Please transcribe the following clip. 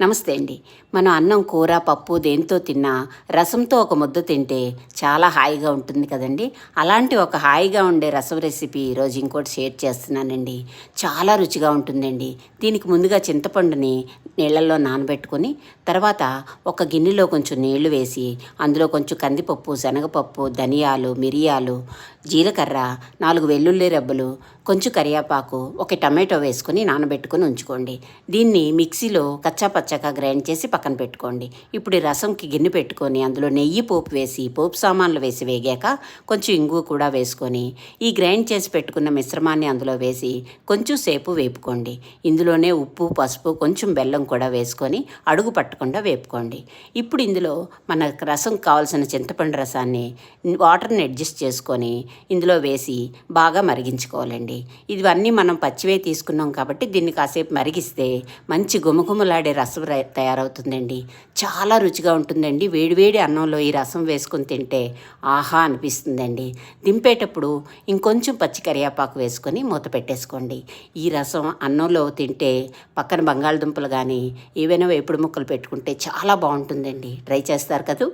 నమస్తే అండి. మనం అన్నం కూర పప్పు దేంతో తిన్నా రసంతో ఒక ముద్ద తింటే చాలా హాయిగా ఉంటుంది కదండి. అలాంటి ఒక హాయిగా ఉండే రసం రెసిపీ ఈరోజు ఇంకోటి షేర్ చేస్తున్నానండి. చాలా రుచిగా ఉంటుందండి. దీనికి ముందుగా చింతపండుని నీళ్ళల్లో నానబెట్టుకొని తర్వాత ఒక గిన్నెలో కొంచెం నీళ్ళు వేసి అందులో కొంచెం కందిపప్పు శనగపప్పు ధనియాలు మిరియాలు జీలకర్ర నాలుగు వెల్లుల్లి రెబ్బలు కొంచెం కరివేపాకు ఒక టమాటో వేసుకొని నానబెట్టుకొని ఉంచుకోండి. దీన్ని మిక్సీలో కచ్చాపచ్చ పచ్చగా గ్రైండ్ చేసి పక్కన పెట్టుకోండి. ఇప్పుడు ఈ రసంకి గిన్నె పెట్టుకొని అందులో నెయ్యి పోపు వేసి పోపు సామాన్లు వేసి వేగాక కొంచెం ఇంగువ కూడా వేసుకొని ఈ గ్రైండ్ చేసి పెట్టుకున్న మిశ్రమాన్ని అందులో వేసి కొంచెం సేపు వేపుకోండి. ఇందులోనే ఉప్పు పసుపు కొంచెం బెల్లం కూడా వేసుకొని అడుగు పట్టకుండా వేపుకోండి. ఇప్పుడు ఇందులో మన రసం కావాల్సిన చింతపండు రసాన్ని వాటర్ని అడ్జస్ట్ చేసుకొని ఇందులో వేసి బాగా మరిగించుకోవాలండి. ఇవన్నీ మనం పచ్చివే తీసుకున్నాం కాబట్టి దీన్ని కాసేపు మరిగిస్తే మంచి గుమగుమలాడే రసం రసం తయారవుతుందండి. చాలా రుచిగా ఉంటుందండి. వేడివేడి అన్నంలో ఈ రసం వేసుకొని తింటే ఆహా అనిపిస్తుందండి. దింపేటప్పుడు ఇంకొంచెం పచ్చి కరివేపాకు వేసుకొని మూత పెట్టేసుకోండి. ఈ రసం అన్నంలో తింటే పక్కన బంగాళదుంపలు కానీ ఏవైనా వేపుడు ముక్కలు పెట్టుకుంటే చాలా బాగుంటుందండి. ట్రై చేస్తారు కదా?